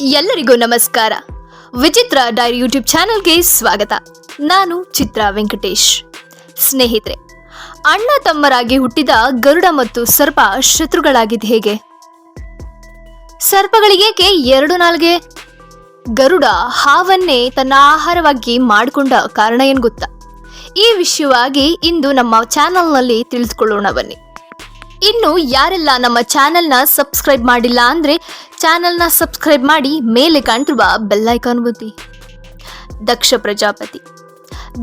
ಎಲ್ಲರಿಗೂ ನಮಸ್ಕಾರ. ವಿಚಿತ್ರ ಡೈರಿ ಯೂಟ್ಯೂಬ್ ಚಾನೆಲ್ಗೆ ಸ್ವಾಗತ. ನಾನು ಚಿತ್ರ ವೆಂಕಟೇಶ್. ಸ್ನೇಹಿತರೆ, ಅಣ್ಣ ತಮ್ಮರಾಗಿ ಹುಟ್ಟಿದ ಗರುಡ ಮತ್ತು ಸರ್ಪ ಶತ್ರುಗಳಾಗಿದ್ದು ಹೇಗೆ? ಸರ್ಪಗಳಿಗೇಕೆ ಎರಡು ನಾಲ್ಗೆ? ಗರುಡ ಹಾವನ್ನೇ ತನ್ನ ಆಹಾರವಾಗಿ ಮಾಡಿಕೊಂಡ ಕಾರಣ ಏನು ಗೊತ್ತಾ? ಈ ವಿಷಯವಾಗಿ ಇಂದು ನಮ್ಮ ಚಾನೆಲ್ನಲ್ಲಿ ತಿಳಿದುಕೊಳ್ಳೋಣ ಬನ್ನಿ. ಇನ್ನು ಯಾರೆಲ್ಲ ನಮ್ಮ ಚಾನೆಲ್ನ ಸಬ್ಸ್ಕ್ರೈಬ್ ಮಾಡಿಲ್ಲ ಅಂದರೆ ಚಾನೆಲ್ನ ಸಬ್ಸ್ಕ್ರೈಬ್ ಮಾಡಿ ಮೇಲೆ ಕಾಣ್ತಿರುವ ಬೆಲ್ಲೈಕಾನ್ ಒತ್ತಿ. ದಕ್ಷ ಪ್ರಜಾಪತಿ.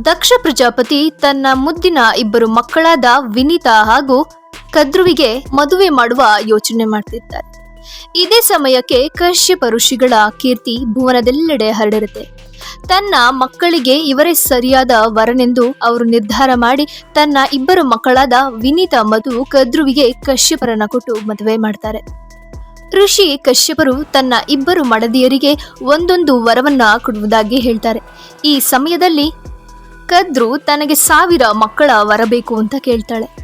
ದಕ್ಷ ಪ್ರಜಾಪತಿ ತನ್ನ ಮುದ್ದಿನ ಇಬ್ಬರು ಮಕ್ಕಳಾದ ವಿನೀತಾ ಹಾಗೂ ಕದ್ರುವಿಗೆ ಮದುವೆ ಮಾಡುವ ಯೋಚನೆ ಮಾಡ್ತಿದ್ದಾರೆ. ಇದೇ ಸಮಯಕ್ಕೆ ಕಶ್ಯಪ ಋಷಿಗಳ ಕೀರ್ತಿ ಭುವನದೆಲ್ಲೆಡೆ ಹರಡಿರುತ್ತೆ. ತನ್ನ ಮಕ್ಕಳಿಗೆ ಇವರೇ ಸರಿಯಾದ ವರನೆಂದು ಅವರು ನಿರ್ಧಾರ ಮಾಡಿ ತನ್ನ ಇಬ್ಬರು ಮಕ್ಕಳಾದ ವಿನೀತ ಮಧು ಕದ್ರುವಿಗೆ ಕಶ್ಯಪರನ್ನ ಕೊಟ್ಟು ಮದುವೆ ಮಾಡ್ತಾರೆ. ಋಷಿ ಕಶ್ಯಪರು ತನ್ನ ಇಬ್ಬರು ಮಡದಿಯರಿಗೆ ಒಂದೊಂದು ವರವನ್ನ ಕೊಡುವುದಾಗಿ ಹೇಳ್ತಾರೆ. ಈ ಸಮಯದಲ್ಲಿ ಕದ್ರು ತನಗೆ ಸಾವಿರ ಮಕ್ಕಳ ವರಬೇಕು ಅಂತ ಕೇಳ್ತಾಳೆ.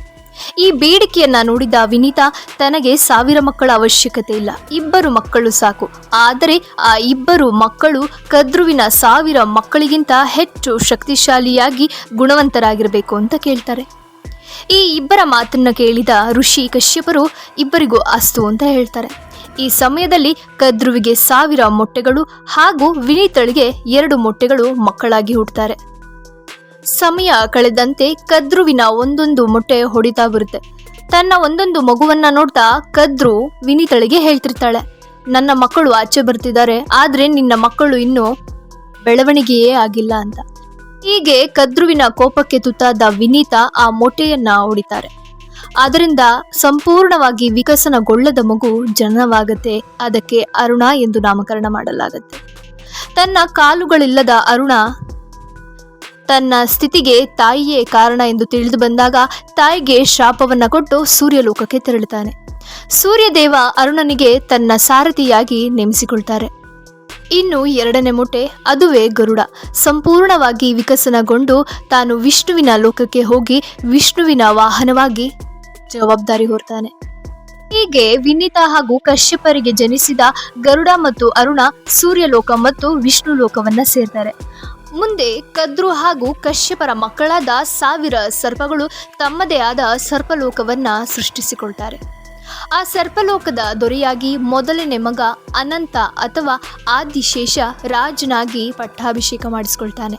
ಈ ಬೇಡಿಕೆಯನ್ನ ನೋಡಿದ ವಿನೀತಾ, ತನಗೆ ಸಾವಿರ ಮಕ್ಕಳ ಅವಶ್ಯಕತೆ ಇಲ್ಲ. ಇಬ್ಬರು ಮಕ್ಕಳು ಸಾಕು. ಆದರೆ ಆ ಇಬ್ಬರು ಮಕ್ಕಳು ಕದ್ರುವಿನ ಸಾವಿರ ಮಕ್ಕಳಿಗಿಂತ ಹೆಚ್ಚು ಶಕ್ತಿಶಾಲಿಯಾಗಿ ಗುಣವಂತರಾಗಿರಬೇಕು ಅಂತ ಕೇಳ್ತಾರೆ. ಈ ಇಬ್ಬರ ಮಾತನ್ನ ಕೇಳಿದ ಋಷಿ ಕಶ್ಯಪರು, ಇಬ್ಬರಿಗೂ ಅಸ್ತು ಅಂತ ಹೇಳ್ತಾರೆ. ಈ ಸಮಯದಲ್ಲಿ ಕದ್ರುವಿಗೆ ಸಾವಿರ ಮೊಟ್ಟೆಗಳು ಹಾಗೂ ವಿನೀತಳಿಗೆ ಎರಡು ಮೊಟ್ಟೆಗಳು ಮಕ್ಕಳಾಗಿ ಹುಟ್ಟುತ್ತಾರೆ ಸಮಯ ಕಳೆದಂತೆ ಕದ್ರುವಿನ ಒಂದೊಂದು ಮೊಟ್ಟೆ ಹೊಡಿತಾ ಬರುತ್ತೆ. ತನ್ನ ಒಂದೊಂದು ಮಗುವನ್ನ ನೋಡ್ತಾ ಕದ್ರು ವಿನಿತಳಿಗೆ ಹೇಳ್ತಿರ್ತಾಳೆ. ನನ್ನ ಮಕ್ಕಳು ಆಚೆ ಬರ್ತಿದ್ದಾರೆ, ಆದ್ರೆ ನಿನ್ನ ಮಕ್ಕಳು ಇನ್ನೂ ಬೆಳವಣಿಗೆಯೇ ಆಗಿಲ್ಲ ಅಂತ. ಹೀಗೆ ಕದ್ರುವಿನ ಕೋಪಕ್ಕೆ ತುತ್ತಾದ ವಿನೀತಾ ಆ ಮೊಟ್ಟೆಯನ್ನ ಹೊಡಿತಾರೆ. ಅದರಿಂದ ಸಂಪೂರ್ಣವಾಗಿ ವಿಕಸನಗೊಳ್ಳದ ಮಗು ಜನನವಾಗತ್ತೆ. ಅದಕ್ಕೆ ಅರುಣ ಎಂದು ನಾಮಕರಣ ಮಾಡಲಾಗತ್ತೆ. ತನ್ನ ಕಾಲುಗಳಿಲ್ಲದ ಅರುಣ ತನ್ನ ಸ್ಥಿತಿಗೆ ತಾಯಿಯೇ ಕಾರಣ ಎಂದು ತಿಳಿದು ಬಂದಾಗ ತಾಯಿಗೆ ಶಾಪವನ್ನ ಕೊಟ್ಟು ಸೂರ್ಯಲೋಕಕ್ಕೆ ತೆರಳುತ್ತಾನೆ. ಸೂರ್ಯದೇವ ಅರುಣನಿಗೆ ತನ್ನ ಸಾರಥಿಯಾಗಿ ನೇಮಿಸಿಕೊಳ್ತಾರೆ. ಇನ್ನು ಎರಡನೇ ಮೊಟ್ಟೆ ಅದುವೇ ಗರುಡ. ಸಂಪೂರ್ಣವಾಗಿ ವಿಕಸನಗೊಂಡು ತಾನು ವಿಷ್ಣುವಿನ ಲೋಕಕ್ಕೆ ಹೋಗಿ ವಿಷ್ಣುವಿನ ವಾಹನವಾಗಿ ಜವಾಬ್ದಾರಿ ಹೊರ್ತಾನೆ. ಹೀಗೆ ವಿನೀತಾ ಹಾಗೂ ಕಶ್ಯಪರಿಗೆ ಜನಿಸಿದ ಗರುಡ ಮತ್ತು ಅರುಣ ಸೂರ್ಯಲೋಕ ಮತ್ತು ವಿಷ್ಣು ಲೋಕವನ್ನ ಸೇರ್ತಾರೆ. ಮುಂದೆ ಕದ್ರು ಹಾಗೂ ಕಶ್ಯಪರ ಮಕ್ಕಳಾದ ಸಾವಿರ ಸರ್ಪಗಳು ತಮ್ಮದೇ ಆದ ಸರ್ಪಲೋಕವನ್ನ ಸೃಷ್ಟಿಸಿಕೊಳ್ತಾರೆ. ಆ ಸರ್ಪಲೋಕದ ದೊರೆಯಾಗಿ ಮೊದಲನೇ ಮಗ ಅನಂತ ಅಥವಾ ಆದಿಶೇಷ ರಾಜನಾಗಿ ಪಟ್ಟಾಭಿಷೇಕ ಮಾಡಿಸಿಕೊಳ್ತಾನೆ.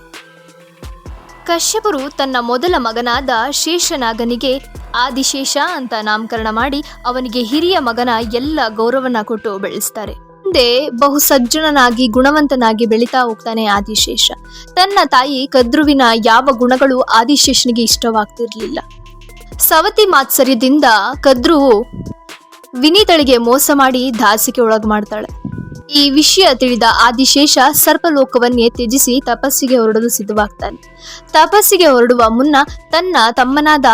ಕಶ್ಯಪರು ತನ್ನ ಮೊದಲ ಮಗನಾದ ಶೇಷನಾಗನಿಗೆ ಆದಿಶೇಷ ಅಂತ ನಾಮಕರಣ ಮಾಡಿ ಅವನಿಗೆ ಹಿರಿಯ ಮಗನ ಎಲ್ಲ ಗೌರವನ ಕೊಟ್ಟು ಬೆಳೆಸ್ತಾರೆ. ಮುಂದೆ ಬಹು ಸಜ್ಜನನಾಗಿ ಗುಣವಂತನಾಗಿ ಬೆಳೀತಾ ಹೋಗ್ತಾನೆ ಆದಿಶೇಷ. ತನ್ನ ತಾಯಿ ಕದ್ರುವಿನ ಯಾವ ಗುಣಗಳು ಆದಿಶೇಷನಿಗೆ ಇಷ್ಟವಾಗ್ತಿರ್ಲಿಲ್ಲ. ಸವತಿ ಮಾತ್ಸರ್ಯದಿಂದ ಕದ್ರುವು ವಿನೀತಳಿಗೆ ಮೋಸ ಮಾಡಿ ದಾಸಿಕೆ ಒಳಗ್ ಮಾಡ್ತಾಳೆ ಈ ವಿಷಯ ತಿಳಿದ ಆದಿಶೇಷ ಸರ್ಪಲೋಕವನ್ನೇ ತ್ಯಜಿಸಿ ತಪಸ್ಸಿಗೆ ಹೊರಡಲು ಸಿದ್ಧವಾಗ್ತಾನೆ. ತಪಸ್ಸಿಗೆ ಹೊರಡುವ ಮುನ್ನ ತನ್ನ ತಮ್ಮನಾದ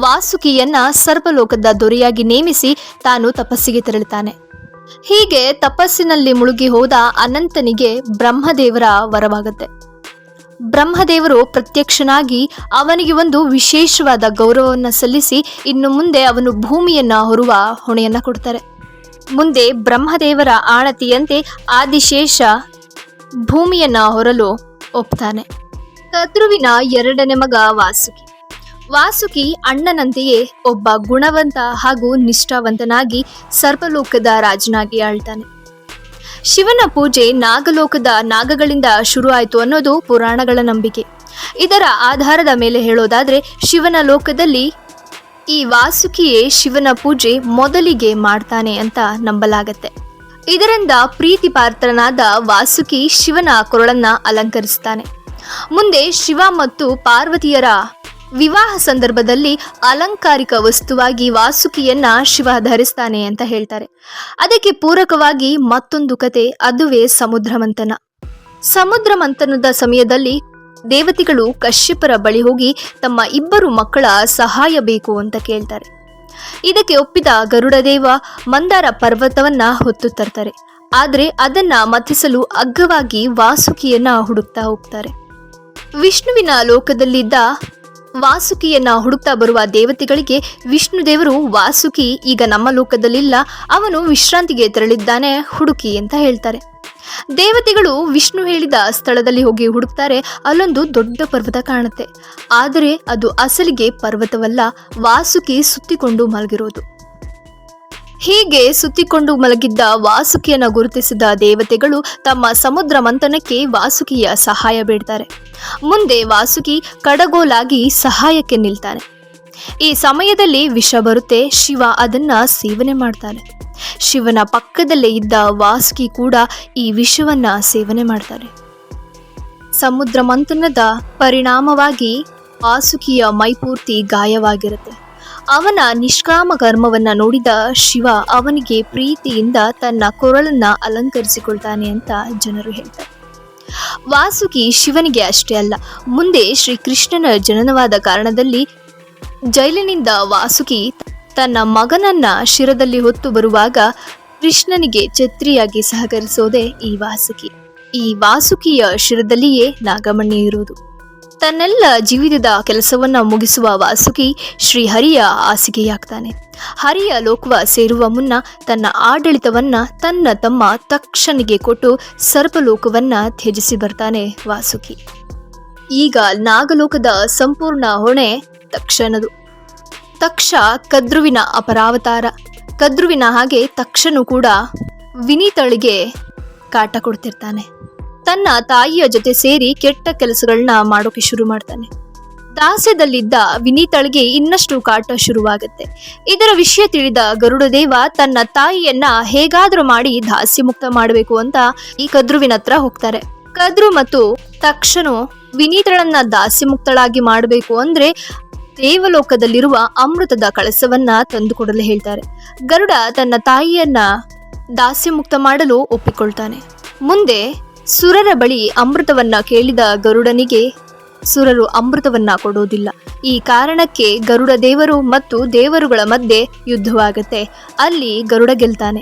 ವಾಸುಕಿಯನ್ನ ಸರ್ಪಲೋಕದ ದೊರೆಯಾಗಿ ನೇಮಿಸಿ ತಾನು ತಪಸ್ಸಿಗೆ ತೆರಳುತ್ತಾನೆ. ಹೀಗೆ ತಪಸ್ಸಿನಲ್ಲಿ ಮುಳುಗಿ ಹೋದ ಅನಂತನಿಗೆ ಬ್ರಹ್ಮದೇವರ ವರವಾಗುತ್ತೆ. ಬ್ರಹ್ಮದೇವರು ಪ್ರತ್ಯಕ್ಷನಾಗಿ ಅವನಿಗೆ ಒಂದು ವಿಶೇಷವಾದ ಗೌರವವನ್ನು ಸಲ್ಲಿಸಿ ಇನ್ನು ಮುಂದೆ ಅವನು ಭೂಮಿಯನ್ನು ಹೊರುವ ಹೊಣೆಯನ್ನ ಕೊಡ್ತಾರೆ. ಮುಂದೆ ಬ್ರಹ್ಮದೇವರ ಆಣತಿಯಂತೆ ಆದಿಶೇಷ ಭೂಮಿಯನ್ನು ಹೊರಲು ಒಪ್ತಾನೆ. ಕದ್ರುವಿನ ಎರಡನೇ ಮಗ ವಾಸುಕಿ. ವಾಸುಕಿ ಅಣ್ಣನಂತೆಯೇ ಒಬ್ಬ ಗುಣವಂತ ಹಾಗೂ ನಿಷ್ಠಾವಂತನಾಗಿ ಸರ್ಪಲೋಕದ ರಾಜನಾಗಿ ಆಳ್ತಾನೆ. ಶಿವನ ಪೂಜೆ ನಾಗಲೋಕದ ನಾಗಗಳಿಂದ ಶುರುವಾಯಿತು ಅನ್ನೋದು ಪುರಾಣಗಳ ನಂಬಿಕೆ. ಇದರ ಆಧಾರದ ಮೇಲೆ ಹೇಳೋದಾದ್ರೆ ಶಿವನ ಲೋಕದಲ್ಲಿ ಈ ವಾಸುಕಿಯೇ ಶಿವನ ಪೂಜೆ ಮೊದಲಿಗೆ ಮಾಡ್ತಾನೆ ಅಂತ ನಂಬಲಾಗತ್ತೆ. ಇದರಿಂದ ಪ್ರೀತಿ ಪಾತ್ರನಾದ ವಾಸುಕಿ ಶಿವನ ಕೊರಳನ್ನ ಅಲಂಕರಿಸ್ತಾನೆ. ಮುಂದೆ ಶಿವ ಮತ್ತು ಪಾರ್ವತಿಯರ ವಿವಾಹ ಸಂದರ್ಭದಲ್ಲಿ ಅಲಂಕಾರಿಕ ವಸ್ತುವಾಗಿ ವಾಸುಕಿಯನ್ನ ಶಿವ ಧರಿಸ್ತಾನೆ ಅಂತ ಹೇಳ್ತಾರೆ. ಅದಕ್ಕೆ ಪೂರಕವಾಗಿ ಮತ್ತೊಂದು ಕತೆ, ಅದುವೇ ಸಮುದ್ರ ಮಂಥನ. ಸಮುದ್ರ ಮಂಥನದ ಸಮಯದಲ್ಲಿ ದೇವತೆಗಳು ಕಶ್ಯಪರ ಬಳಿ ಹೋಗಿ ತಮ್ಮ ಇಬ್ಬರು ಮಕ್ಕಳ ಸಹಾಯ ಬೇಕು ಅಂತ ಕೇಳ್ತಾರೆ. ಇದಕ್ಕೆ ಒಪ್ಪಿದ ಗರುಡದೇವ ಮಂದಾರ ಪರ್ವತವನ್ನ ಹೊತ್ತು ತರ್ತಾರೆ. ಆದರೆ ಅದನ್ನ ಮಥಿಸಲು ಅಗ್ಗವಾಗಿ ವಾಸುಕಿಯನ್ನ ಹುಡುಕ್ತಾ ಹೋಗ್ತಾರೆ. ವಿಷ್ಣುವಿನ ಲೋಕದಲ್ಲಿದ್ದ ವಾಸುಕಿಯನ್ನ ಹುಡುಕ್ತಾ ಬರುವ ದೇವತೆಗಳಿಗೆ ವಿಷ್ಣು ದೇವರು ವಾಸುಕಿ ಈಗ ನಮ್ಮ ಲೋಕದಲ್ಲಿಲ್ಲ, ಅವನು ವಿಶ್ರಾಂತಿಗೆ ತೆರಳಿದ್ದಾನೆ ಹುಡುಕಿ ಅಂತ ಹೇಳ್ತಾರೆ. ದೇವತೆಗಳು ವಿಷ್ಣು ಹೇಳಿದ ಸ್ಥಳದಲ್ಲಿ ಹೋಗಿ ಹುಡುಕ್ತಾರೆ, ಅಲ್ಲೊಂದು ದೊಡ್ಡ ಪರ್ವತ ಕಾಣುತ್ತೆ. ಆದರೆ ಅದು ಅಸಲಿಗೆ ಪರ್ವತವಲ್ಲ, ವಾಸುಕಿ ಸುತ್ತಿಕೊಂಡು ಮಲಗಿರೋದು. ಹೀಗೆ ಸುತ್ತಿಕೊಂಡು ಮಲಗಿದ್ದ ವಾಸುಕಿಯನ್ನು ಗುರುತಿಸಿದ ದೇವತೆಗಳು ತಮ್ಮ ಸಮುದ್ರ ಮಂಥನಕ್ಕೆ ವಾಸುಕಿಯ ಸಹಾಯ ಬೇಡ್ತಾರೆ. ಮುಂದೆ ವಾಸುಕಿ ಕಡಗೋಲಾಗಿ ಸಹಾಯಕ್ಕೆ ನಿಲ್ತಾನೆ. ಈ ಸಮಯದಲ್ಲಿ ವಿಷ ಬರುತ್ತೆ, ಶಿವ ಅದನ್ನ ಸೇವನೆ ಮಾಡ್ತಾನೆ. ಶಿವನ ಪಕ್ಕದಲ್ಲೇ ಇದ್ದ ವಾಸುಕಿ ಕೂಡ ಈ ವಿಷವನ್ನ ಸೇವನೆ ಮಾಡ್ತಾರೆ ಸಮುದ್ರ ಮಂಥನದ ಪರಿಣಾಮವಾಗಿ ವಾಸುಕಿಯ ಮೈಪೂರ್ತಿ ಗಾಯವಾಗಿರುತ್ತೆ. ಅವನ ನಿಷ್ಕಾಮ ಕರ್ಮವನ್ನ ನೋಡಿದ ಶಿವ ಅವನಿಗೆ ಪ್ರೀತಿಯಿಂದ ತನ್ನ ಕೊರಳನ್ನ ಅಲಂಕರಿಸಿಕೊಳ್ತಾನೆ ಅಂತ ಜನರು ಹೇಳ್ತಾರೆ. ವಾಸುಕಿ ಶಿವನಿಗೆ ಅಷ್ಟೇ ಅಲ್ಲ, ಮುಂದೆ ಶ್ರೀಕೃಷ್ಣನ ಜನನವಾದ ಕಾರಣದಲ್ಲಿ ಜೈಲಿನಿಂದ ವಾಸುಕಿ ತನ್ನ ಮಗನನ್ನ ಶಿರದಲ್ಲಿ ಹೊತ್ತು ಬರುವಾಗ ಕೃಷ್ಣನಿಗೆ ಛತ್ರಿಯಾಗಿ ಸಹಕರಿಸೋದೇ ಈ ವಾಸುಕಿ. ಈ ವಾಸುಕಿಯ ಶಿರದಲ್ಲಿಯೇ ನಾಗಮಣಿ ಇರುವುದು. ತನ್ನೆಲ್ಲ ಜೀವಿತದ ಕೆಲಸವನ್ನ ಮುಗಿಸುವ ವಾಸುಕಿ ಶ್ರೀಹರಿಯ ಹಾಸಿಗೆಯಾಗ್ತಾನೆ. ಹರಿಯ ಲೋಕವ ಸೇರುವ ಮುನ್ನ ತನ್ನ ಆಡಳಿತವನ್ನ ತನ್ನ ತಮ್ಮ ತಕ್ಷಣಿಗೆ ಕೊಟ್ಟು ಸರ್ಪಲೋಕವನ್ನ ತ್ಯಜಿಸಿ ಬರ್ತಾನೆ ವಾಸುಕಿ. ಈಗ ನಾಗಲೋಕದ ಸಂಪೂರ್ಣ ಹೊಣೆ ತಕ್ಷನದು ತಕ್ಷ ಕದ್ರುವಿನ ಅಪರಾವತಾರ. ಕದ್ರುವಿನ ಹಾಗೆ ತಕ್ಷನು ಕೂಡ ವಿನೀತಳಿಗೆ ಕಾಟ ಕೊಡ್ತಿರ್ತಾನೆ. ತನ್ನ ತಾಯಿಯ ಜೊತೆ ಸೇರಿ ಕೆಟ್ಟ ಕೆಲಸಗಳನ್ನ ಮಾಡೋಕೆ ಶುರು ಮಾಡ್ತಾನೆ. ದಾಸ್ಯದಲ್ಲಿದ್ದ ವಿನೀತಳಿಗೆ ಇನ್ನಷ್ಟು ಕಾಟ ಶುರುವಾಗುತ್ತೆ. ಇದರ ವಿಷಯ ತಿಳಿದ ಗರುಡದೇವ ತನ್ನ ತಾಯಿಯನ್ನ ಹೇಗಾದ್ರೂ ಮಾಡಿ ದಾಸ್ಯ ಮುಕ್ತ ಮಾಡಬೇಕು ಅಂತ ಈ ಕದ್ರುವಿನ ಹತ್ರ ಹೋಗ್ತಾರೆ. ಕದ್ರು ಮತ್ತು ತಕ್ಷಣ ವಿನೀತಳನ್ನ ದಾಸ್ಯ ಮುಕ್ತಳಾಗಿ ಮಾಡಬೇಕು ಅಂದ್ರೆ ದೇವಲೋಕದಲ್ಲಿರುವ ಅಮೃತದ ಕಳಸವನ್ನ ತಂದುಕೊಡಲು ಹೇಳ್ತಾರೆ. ಗರುಡ ತನ್ನ ತಾಯಿಯನ್ನ ದಾಸ್ಯ ಮುಕ್ತ ಮಾಡಲು ಒಪ್ಪಿಕೊಳ್ತಾನೆ. ಮುಂದೆ ಸುರರ ಬಳಿ ಅಮೃತವನ್ನ ಕೇಳಿದ ಗರುಡನಿಗೆ ಸುರರು ಅಮೃತವನ್ನ ಕೊಡೋದಿಲ್ಲ. ಈ ಕಾರಣಕ್ಕೆ ಗರುಡ ದೇವರು ಮತ್ತು ದೇವರುಗಳ ಮಧ್ಯೆ ಯುದ್ಧವಾಗುತ್ತೆ. ಅಲ್ಲಿ ಗರುಡ ಗೆಲ್ತಾನೆ.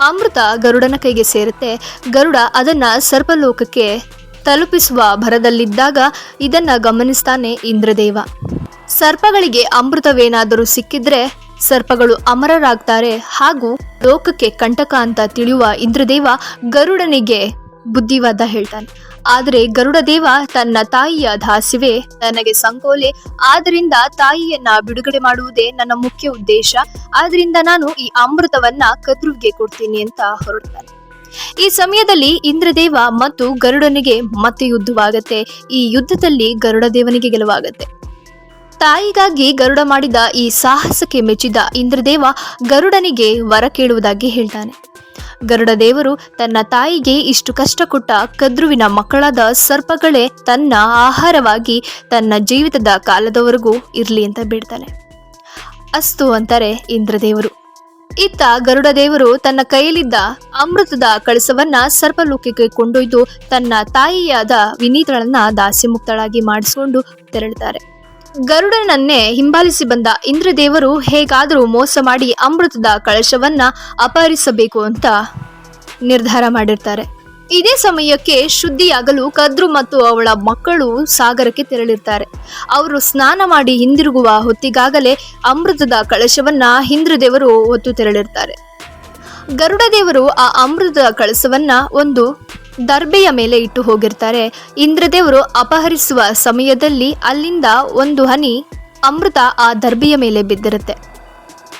ಅಮೃತ ಗರುಡನ ಕೈಗೆ ಸೇರುತ್ತೆ. ಗರುಡ ಅದನ್ನ ಸರ್ಪಲೋಕಕ್ಕೆ ತಲುಪಿಸುವ ಭರದಲ್ಲಿದ್ದಾಗ ಇದನ್ನ ಗಮನಿಸ್ತಾನೆ ಇಂದ್ರದೇವ. ಸರ್ಪಗಳಿಗೆ ಅಮೃತವೇನಾದರೂ ಸಿಕ್ಕಿದ್ರೆ ಸರ್ಪಗಳು ಅಮರರಾಗ್ತಾರೆ ಹಾಗೂ ಲೋಕಕ್ಕೆ ಕಂಟಕ ಅಂತ ತಿಳಿಯುವ ಇಂದ್ರದೇವ ಗರುಡನಿಗೆ ಬುದ್ಧಿವಾದ ಹೇಳ್ತಾನೆ. ಆದರೆ ಗರುಡದೇವ ತನ್ನ ತಾಯಿಯ ದಾಸಿವೆ ನನಗೆ ಸಂಕೋಲೆ. ಆದ್ರಿಂದ ತಾಯಿಯನ್ನ ಬಿಡುಗಡೆ ಮಾಡುವುದೇ ನನ್ನ ಮುಖ್ಯ ಉದ್ದೇಶ. ಆದ್ರಿಂದ ನಾನು ಈ ಅಮೃತವನ್ನ ಕದ್ರುವಿಗೆ ಕೊಡ್ತೀನಿ ಅಂತ ಹೊರಡ್ತಾನೆ. ಈ ಸಮಯದಲ್ಲಿ ಇಂದ್ರದೇವ ಮತ್ತು ಗರುಡನಿಗೆ ಮತ್ತೆ ಯುದ್ಧವಾಗತ್ತೆ. ಈ ಯುದ್ಧದಲ್ಲಿ ಗರುಡದೇವನಿಗೆ ಗೆಲುವಾಗತ್ತೆ. ತಾಯಿಗಾಗಿ ಗರುಡ ಮಾಡಿದ ಈ ಸಾಹಸಕ್ಕೆ ಮೆಚ್ಚಿದ ಇಂದ್ರದೇವ ಗರುಡನಿಗೆ ವರ ಕೇಳುವುದಾಗಿ ಹೇಳ್ತಾನೆ. ಗರುಡ ದೇವರು ತನ್ನ ತಾಯಿಗೆ ಇಷ್ಟು ಕಷ್ಟ ಕೊಟ್ಟ ಕದ್ರುವಿನ ಮಕ್ಕಳಾದ ಸರ್ಪಗಳೇ ತನ್ನ ಆಹಾರವಾಗಿ ತನ್ನ ಜೀವಿತದ ಕಾಲದವರೆಗೂ ಇರಲಿ ಅಂತ ಬಿಡ್ತಾನೆ. ಅಸ್ತು ಅಂತಾರೆ ಇಂದ್ರದೇವರು. ಇತ್ತ ಗರುಡ ದೇವರು ತನ್ನ ಕೈಯಲ್ಲಿದ್ದ ಅಮೃತದ ಕಳಸವನ್ನ ಸರ್ಪಲೋಕಕ್ಕೆ ಕೊಂಡೊಯ್ದು ತನ್ನ ತಾಯಿಯಾದ ವಿನೀತಳನ್ನ ದಾಸಿಮುಕ್ತಳಾಗಿ ಮಾಡಿಸಿಕೊಂಡು ತೆರಳುತ್ತಾರೆ. ಗರುಡನನ್ನೇ ಹಿಂಬಾಲಿಸಿ ಬಂದ ಇಂದ್ರದೇವರು ಹೇಗಾದರೂ ಮೋಸ ಮಾಡಿ ಅಮೃತದ ಕಳಶವನ್ನ ಅಪಹರಿಸಬೇಕು ಅಂತ ನಿರ್ಧಾರ ಮಾಡಿರ್ತಾರೆ. ಇದೇ ಸಮಯಕ್ಕೆ ಶುದ್ಧಿಯಾಗಲು ಕದ್ರು ಮತ್ತು ಅವಳ ಮಕ್ಕಳು ಸಾಗರಕ್ಕೆ ತೆರಳಿರ್ತಾರೆ. ಅವರು ಸ್ನಾನ ಮಾಡಿ ಹಿಂದಿರುಗುವ ಹೊತ್ತಿಗಾಗಲೇ ಅಮೃತದ ಕಳಶವನ್ನ ಇಂದ್ರದೇವರು ಹೊತ್ತು ತೆರಳಿರ್ತಾರೆ. ಗರುಡ ದೇವರು ಆ ಅಮೃತದ ಕಳಶವನ್ನ ಒಂದು ದರ್ಬೆಯ ಮೇಲೆ ಇಟ್ಟು ಹೋಗಿರ್ತಾರೆ. ಇಂದ್ರದೇವರು ಅಪಹರಿಸುವ ಸಮಯದಲ್ಲಿ ಅಲ್ಲಿಂದ ಒಂದು ಹನಿ ಅಮೃತ ಆ ದರ್ಬೆಯ ಮೇಲೆ ಬಿದ್ದಿರುತ್ತೆ.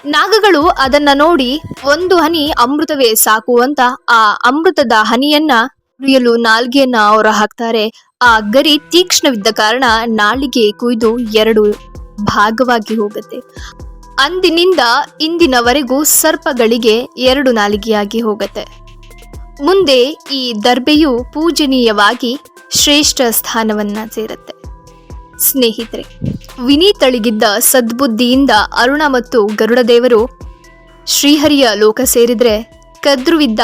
ನಾಗಗಳು ಅದನ್ನ ನೋಡಿ ಒಂದು ಹನಿ ಅಮೃತವೇ ಸಾಕು ಅಂತ ಆ ಅಮೃತದ ಹನಿಯನ್ನ ಕುಡಿಯಲು ನಾಲ್ಗೆಯನ್ನ ಅವರು ಹಾಕ್ತಾರೆ. ಆ ಗರಿ ತೀಕ್ಷ್ಣವಿದ್ದ ಕಾರಣ ನಾಲಿಗೆ ಕುಯ್ದು ಎರಡು ಭಾಗವಾಗಿ ಹೋಗುತ್ತೆ. ಅಂದಿನಿಂದ ಇಂದಿನವರೆಗೂ ಸರ್ಪಗಳಿಗೆ ಎರಡು ನಾಲಿಗೆಯಾಗಿ ಹೋಗುತ್ತೆ. ಮುಂದೆ ಈ ದರ್ಬೆಯು ಪೂಜನೀಯವಾಗಿ ಶ್ರೇಷ್ಠ ಸ್ಥಾನವನ್ನ ಸೇರುತ್ತೆ. ಸ್ನೇಹಿತರೆ, ವಿನೀತಳಿಗಿದ್ದ ಸದ್ಬುದ್ಧಿಯಿಂದ ಅರುಣ ಮತ್ತು ಗರುಡದೇವರು ಶ್ರೀಹರಿಯ ಲೋಕ ಸೇರಿದ್ರೆ ಕದ್ರುವಿದ್ದ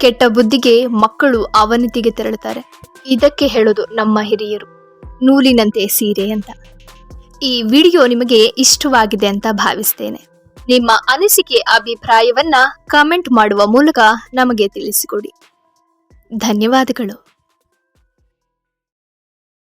ಕೆಟ್ಟ ಬುದ್ಧಿಗೆ ಮಕ್ಕಳು ಅವನತಿಗೆ ತೆರಳುತ್ತಾರೆ. ಇದಕ್ಕೆ ಹೇಳೋದು ನಮ್ಮ ಹಿರಿಯರು. ನೂಲಿನಂತೆ ಸೀರೆ ಅಂತ. ಈ ವಿಡಿಯೋ ನಿಮಗೆ ಇಷ್ಟವಾಗಿದೆ ಅಂತ ಭಾವಿಸ್ತೇನೆ. ನಿಮ್ಮ ಅನಿಸಿಕೆ ಅಭಿಪ್ರಾಯವನ್ನ ಕಮೆಂಟ್ ಮಾಡುವ ಮೂಲಕ ನಮಗೆ ತಿಳಿಸಿಕೊಡಿ. ಧನ್ಯವಾದಗಳು.